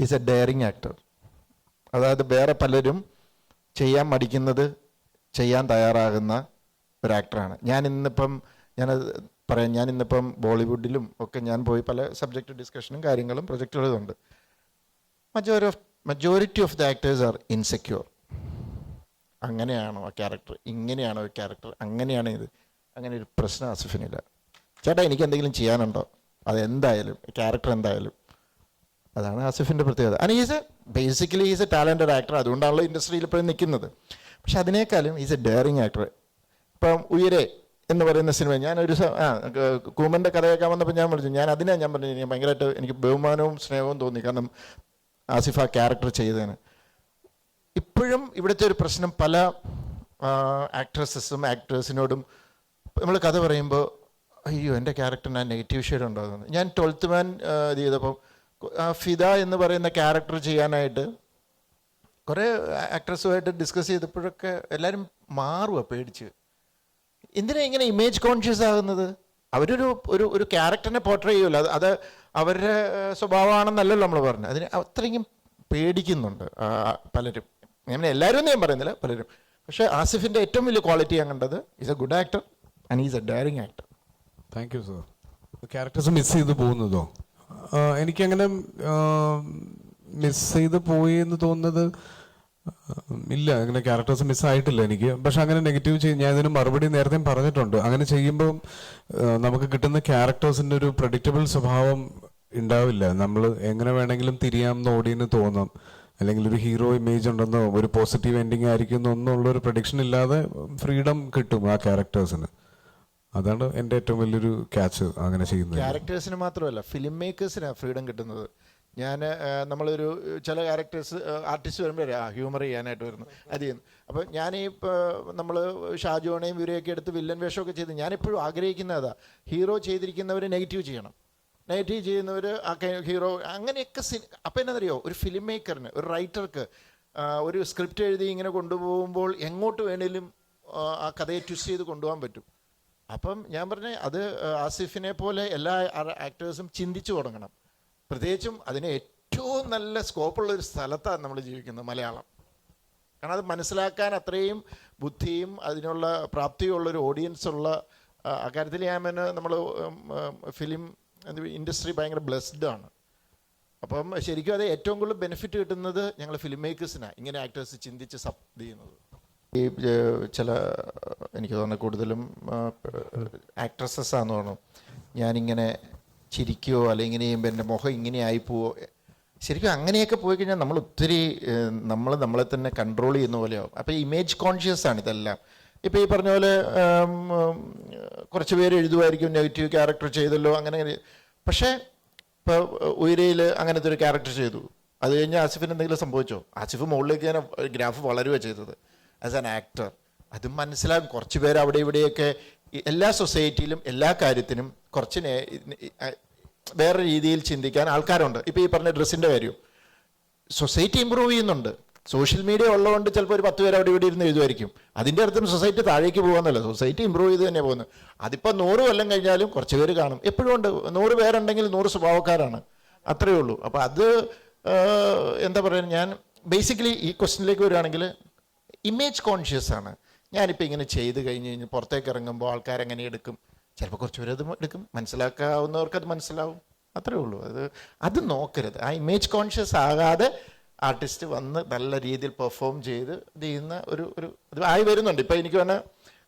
Is A daring actor അതായത് വേറെ പലരും ചെയ്യാൻ മടിക്കുന്നത് ചെയ്യാൻ തയ്യാറാകുന്ന ഒരു ആക്ടറാണ് ഞാൻ ഇന്നിപ്പം ഞാൻ പറയാം. ഞാൻ ഇന്നിപ്പം ബോളിവുഡിലും ഒക്കെ ഞാൻ പോയി പല സബ്ജക്റ്റ് ഡിസ്കഷനും കാര്യങ്ങളും പ്രൊജക്റ്റുകളും ഉണ്ട് majority of majority of the actors are insecure അങ്ങനെയാണോ ആ ക്യാരക്ടർ ഇങ്ങനെയാണോ ഒരു ക്യാരക്ടർ അങ്ങനെയാണ് ഇത്. അങ്ങനെ ഒരു പ്രശ്നം ആസിഫിനില്ല. ചേട്ടാ എനിക്ക് എന്തെങ്കിലും ചെയ്യാനുണ്ടോ? അതെന്തായാലും ക്യാരക്ടർ എന്തായാലും. അതാണ് ആസിഫിന്റെ പ്രത്യേകത. And is basically is a talented actor അതുകൊണ്ടാണല്ലോ ഇൻഡസ്ട്രിയിൽ ഇപ്പോഴും നിൽക്കുന്നത്. പക്ഷെ അതിനേക്കാളും ഈസ് എ ഡെയറിങ് ആക്ടർ ഇപ്പം ഉയരെ എന്ന് പറയുന്ന സിനിമ ഞാൻ ഒരു ആ കേൾക്കാൻ വന്നപ്പോൾ ഞാൻ വിളിച്ചു. ഞാൻ അതിനെ ഞാൻ പറഞ്ഞു ഞാൻ ഭയങ്കരമായിട്ട് എനിക്ക് ബഹുമാനവും സ്നേഹവും തോന്നി. കാരണം ആസിഫ് ആ ക്യാരക്ടർ ചെയ്തതിന്. ഇപ്പോഴും ഇവിടുത്തെ ഒരു പ്രശ്നം പല ആക്ട്രസസും ആക്ടേഴ്സിനോടും നമ്മൾ കഥ പറയുമ്പോൾ അയ്യോ എന്റെ ക്യാരക്ടറിന് ആ നെഗറ്റീവ് ഷെയ്ഡ് ഉണ്ടാകുന്നു. ഞാൻ ട്വൽത്ത് മാൻ ഇത് ചെയ്തപ്പോൾ ആ ഫിദ എന്ന് പറയുന്ന ക്യാരക്ടർ ചെയ്യാനായിട്ട് കുറേ ആക്ട്രസുമായിട്ട് ഡിസ്കസ് ചെയ്തപ്പോഴൊക്കെ എല്ലാവരും മാറുക പേടിച്ച്. എന്തിനാ ഇങ്ങനെ ഇമേജ് കോൺഷ്യസ് ആകുന്നത്? അവരൊരു ഒരു ഒരു ക്യാരക്ടറിനെ പോർട്രേ ചെയ്യുമല്ലോ അത് അത് അവരുടെ സ്വഭാവമാണെന്നല്ലല്ലോ നമ്മൾ പറഞ്ഞത്. അതിന് അത്രയും പേടിക്കുന്നുണ്ട് പലരും. ഞാൻ എല്ലാവരും ഒന്നും ഞാൻ പറയുന്നില്ല പലരും. പക്ഷേ ആസിഫിന്റെ ഏറ്റവും വലിയ ക്വാളിറ്റി ഞാൻ കണ്ടത് is a good actor and is a daring actor thank you sir characters miss ചെയ്ത് പോകുന്നതോ? എനിക്കങ്ങനെ മിസ് ചെയ്ത് പോയി എന്ന് തോന്നുന്നത് ഇല്ല അങ്ങനെ ക്യാരക്ടേഴ്സ് മിസ് ആയിട്ടില്ല എനിക്ക്. പക്ഷെ അങ്ങനെ നെഗറ്റീവ് ചെയ്യും ഞാൻ ഇതിന് മറുപടി നേരത്തെ പറഞ്ഞിട്ടുണ്ട്. അങ്ങനെ ചെയ്യുമ്പോൾ നമുക്ക് കിട്ടുന്ന ക്യാരക്ടേഴ്സിന്റെ ഒരു പ്രഡിക്റ്റബിൾ സ്വഭാവം ഉണ്ടാവില്ല. നമ്മൾ എങ്ങനെ വേണമെങ്കിലും തിരിയാമെന്ന് ഓടിയെന്ന് തോന്നാം. അല്ലെങ്കിൽ ഒരു ഹീറോ ഇമേജ് ഉണ്ടെന്നോ ഒരു പോസിറ്റീവ് എൻഡിങ് ആയിരിക്കും എന്നുള്ള ഒരു പ്രഡിക്ഷൻ ഇല്ലാതെ ഫ്രീഡം കിട്ടും ആ ക്യാരക്ടേഴ്സിന് അതാണ് എന്റെ ഏറ്റവും വലിയൊരു ക്യാച്ച് അങ്ങനെ ചെയ്യുന്നത്. ക്യാരക്ടേഴ്സിന് മാത്രമല്ല ഫിലിം മേക്കേഴ്സിനാണ് ഫ്രീഡം കിട്ടുന്നത്. ഞാൻ നമ്മളൊരു ചില ക്യാരക്ടേഴ്സ് ആർട്ടിസ്റ്റ് വരുമ്പോഴേ ആ ഹ്യൂമർ ചെയ്യാനായിട്ട് വരുന്നു. അത് ചെയ്യുന്നു. അപ്പോൾ ഞാൻ ഈ നമ്മൾ ഷാജോണയും ഇവരെയൊക്കെ എടുത്ത് വില്ലൻ വേഷമൊക്കെ ചെയ്ത് ഞാനെപ്പോഴും ആഗ്രഹിക്കുന്നതാ ഹീറോ ചെയ്തിരിക്കുന്നവർ നെഗറ്റീവ് ചെയ്യണം. നെഗറ്റീവ് ചെയ്യുന്നവർ ആ ഹീറോ അങ്ങനെയൊക്കെ സിനി അപ്പോൾ എന്നറിയോ ഒരു ഫിലിം മേക്കറിന് ഒരു റൈറ്റർക്ക് ഒരു സ്ക്രിപ്റ്റ് എഴുതി ഇങ്ങനെ കൊണ്ടുപോകുമ്പോൾ എങ്ങോട്ട് വേണേലും ആ കഥയെ ട്വിസ്റ്റ് ചെയ്ത് കൊണ്ടുപോകാൻ പറ്റും. അപ്പം ഞാൻ പറഞ്ഞ അത് ആസിഫിനെ പോലെ എല്ലാ ആക്ടേഴ്സും ചിന്തിച്ചു തുടങ്ങണം. പ്രത്യേകിച്ചും അതിന് ഏറ്റവും നല്ല സ്കോപ്പുള്ള ഒരു സ്ഥലത്താണ് നമ്മൾ ജീവിക്കുന്നത് മലയാളം. കാരണം അത് മനസ്സിലാക്കാൻ അത്രയും ബുദ്ധിയും അതിനുള്ള പ്രാപ്തിയുള്ള ഒരു ഓഡിയൻസ് ഉള്ള ആ, അക്കാര്യത്തിൽ പിന്നെ നമ്മൾ ഫിലിം ഇൻഡസ്ട്രി ഭയങ്കര ബ്ലെസ്ഡ് ആണ്. അപ്പം ശരിക്കും അത് ഏറ്റവും കൂടുതൽ ബെനിഫിറ്റ് കിട്ടുന്നത് ഞങ്ങൾ ഫിലിം മേക്കേഴ്സിനാണ് ഇങ്ങനെ ആക്ടേഴ്സ് ചിന്തിച്ച് സബ് ചെയ്യുന്നത്. ഈ ചില എനിക്ക് തോന്നുന്നു കൂടുതലും ആക്ട്രസസ് ആണെന്ന് തോന്നുന്നു. ഞാനിങ്ങനെ ചിരിക്കുകയോ അല്ലെങ്കിൽ ഇങ്ങനെ ചെയ്യുമ്പോൾ എന്റെ മുഖം ഇങ്ങനെ ആയിപ്പോവോ ശരിക്കും അങ്ങനെയൊക്കെ പോയി കഴിഞ്ഞാൽ നമ്മൾ ഒത്തിരി നമ്മൾ നമ്മളെ തന്നെ കൺട്രോൾ ചെയ്യുന്ന പോലെയാവും. അപ്പോൾ ഇമേജ് കോൺഷ്യസ് ആണ് ഇതെല്ലാം. ഇപ്പോൾ ഈ പറഞ്ഞ പോലെ കുറച്ച് പേര് എഴുതുമായിരിക്കും നെഗറ്റീവ് ക്യാരക്ടർ ചെയ്തല്ലോ അങ്ങനെ പക്ഷേ ഇപ്പോൾ ഉയരയിൽ അങ്ങനത്തെ ഒരു ക്യാരക്ടർ ചെയ്തു. അത് കഴിഞ്ഞ് ആസിഫിന് എന്തെങ്കിലും സംഭവിച്ചോ? ആസിഫ് മുകളിലേക്ക് ഞാൻ ഗ്രാഫ് വളരുകയാണ് ചെയ്തത്. ആസ് ആൻ ആക്ടർ അതും മനസ്സിലാകും. കുറച്ച് പേര് അവിടെ ഇവിടെയൊക്കെ എല്ലാ സൊസൈറ്റിയിലും എല്ലാ കാര്യത്തിനും കുറച്ച് വേറെ രീതിയിൽ ചിന്തിക്കാൻ ആൾക്കാരുണ്ട്. ഇപ്പോൾ ഈ പറഞ്ഞ ഡ്രസ്സിന്റെ കാര്യം. സൊസൈറ്റി ഇമ്പ്രൂവ് ചെയ്യുന്നുണ്ട്. സോഷ്യൽ മീഡിയ ഉള്ളതുകൊണ്ട് ചിലപ്പോൾ ഒരു പത്ത് പേര് അവിടെ ഇവിടെ ഇരുന്ന് എഴുതുമായിരിക്കും. അതിന്റെ അർത്ഥം സൊസൈറ്റി താഴേക്ക് പോകുന്നല്ലോ സൊസൈറ്റി ഇമ്പ്രൂവ് ചെയ്ത് തന്നെ പോകുന്നത് അതിപ്പോൾ നൂറ് കൊല്ലം കഴിഞ്ഞാലും കുറച്ച് പേര് കാണും. എപ്പോഴും ഉണ്ട്. നൂറ് പേരുണ്ടെങ്കിൽ നൂറ് സ്വഭാവക്കാരാണ്. അത്രയേ ഉള്ളൂ. അപ്പോൾ അത് എന്താ പറയുക ഞാൻ ബേസിക്കലി ഈ ക്വസ്റ്റിനിലേക്ക് വരികയാണെങ്കിൽ ഇമേജ് കോൺഷ്യസ് ആണ്. ഞാനിപ്പോൾ ഇങ്ങനെ ചെയ്ത് കഴിഞ്ഞ് കഴിഞ്ഞ് പുറത്തേക്ക് ഇറങ്ങുമ്പോൾ ആൾക്കാരെങ്ങനെ എടുക്കും? ചിലപ്പോൾ കുറച്ച് പേരത് എടുക്കും. മനസ്സിലാക്കാവുന്നവർക്ക് അത് മനസ്സിലാവും. അത്രേ ഉള്ളൂ. അത് അത് നോക്കരുത്. ആ ഇമേജ് കോൺഷ്യസ് ആകാതെ ആർട്ടിസ്റ്റ് വന്ന് നല്ല രീതിയിൽ പെർഫോം ചെയ്ത് ഇത് ചെയ്യുന്ന ഒരു ഒരു ഇത് ആയി വരുന്നുണ്ട്. ഇപ്പോൾ എനിക്ക് തന്നെ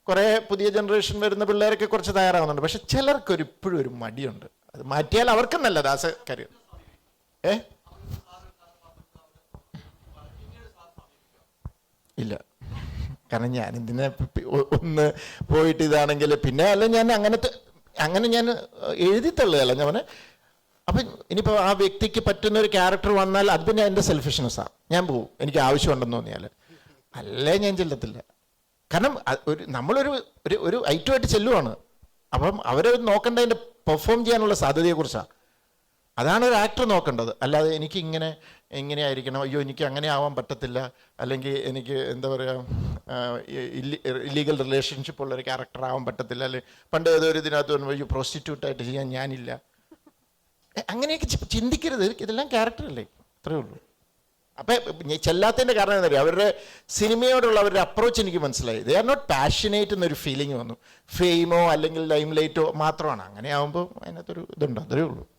കുറേ പുതിയ ജനറേഷൻ വരുന്ന പിള്ളേരൊക്കെ കുറച്ച് തയ്യാറാവുന്നുണ്ട്. പക്ഷെ ചിലർക്കൊരു ഇപ്പോഴും ഒരു മടിയുണ്ട്. അത് മാറ്റിയാൽ അവർക്കും നല്ലത്. ആസ് കാര്യം. കരിയർ ഇല്ല. കാരണം ഞാൻ ഇതിനെ ഒന്ന് പോയിട്ട് ഇതാണെങ്കിൽ പിന്നെ അല്ല ഞാൻ അങ്ങനത്തെ അങ്ങനെ ഞാൻ എഴുതി തള്ളുകയല്ല. ഞാൻ അപ്പം ഇനിയിപ്പോൾ ആ വ്യക്തിക്ക് പറ്റുന്ന ഒരു ക്യാരക്ടർ വന്നാൽ അത് പിന്നെ എന്റെ സെൽഫിഷ്നെസ്സാണ് ഞാൻ പോവും. എനിക്ക് ആവശ്യമുണ്ടെന്ന് തോന്നിയാൽ അല്ലേ ഞാൻ ചെല്ലത്തില്ല. കാരണം ഒരു നമ്മളൊരു ഒരു ഒരു ഐറ്റമായിട്ട് ചെല്ലുവാണ്. അപ്പം അവരെ നോക്കേണ്ടതിന്റെ പെർഫോം ചെയ്യാനുള്ള സാധ്യതയെക്കുറിച്ചാണ് അതാണ് ഒരു ആക്ടർ നോക്കേണ്ടത്. അല്ലാതെ എനിക്ക് ഇങ്ങനെ ഇങ്ങനെ ആയിരിക്കണം. അയ്യോ എനിക്ക് അങ്ങനെ ആവാൻ പറ്റത്തില്ല. അല്ലെങ്കിൽ എനിക്ക് എന്താ പറയുക ഇല്ലീഗൽ റിലേഷൻഷിപ്പ് ഉള്ള ഒരു ക്യാരക്ടർ ആവാൻ പറ്റത്തില്ല. അല്ലെ പണ്ട് ഏതോ ഒരു ഇതിനകത്ത് പറയുമ്പോൾ അയ്യോ പ്രോസ്റ്റിറ്റ്യൂട്ടായിട്ട് ചെയ്യാൻ ഞാനില്ല. അങ്ങനെയൊക്കെ ചിന്തിക്കരുത്. ഇതെല്ലാം ക്യാരക്ടർ അല്ലേ? അത്രേ ഉള്ളൂ. അപ്പം ചെല്ലാത്തതിന്റെ കാരണം എന്താ പറയുക അവരുടെ സിനിമയോടുള്ള അവരുടെ അപ്രോച്ച് എനിക്ക് മനസ്സിലായി. ദേ ആർ നോട്ട് പാഷനേറ്റ് എന്നൊരു ഫീലിംഗ് വന്നു. ഫെയിമോ അല്ലെങ്കിൽ ലൈം ലൈറ്റോ മാത്രമാണ്. അങ്ങനെ ആകുമ്പോൾ അതിനകത്തൊരു ഇതുണ്ട്. അത്രേ ഉള്ളൂ.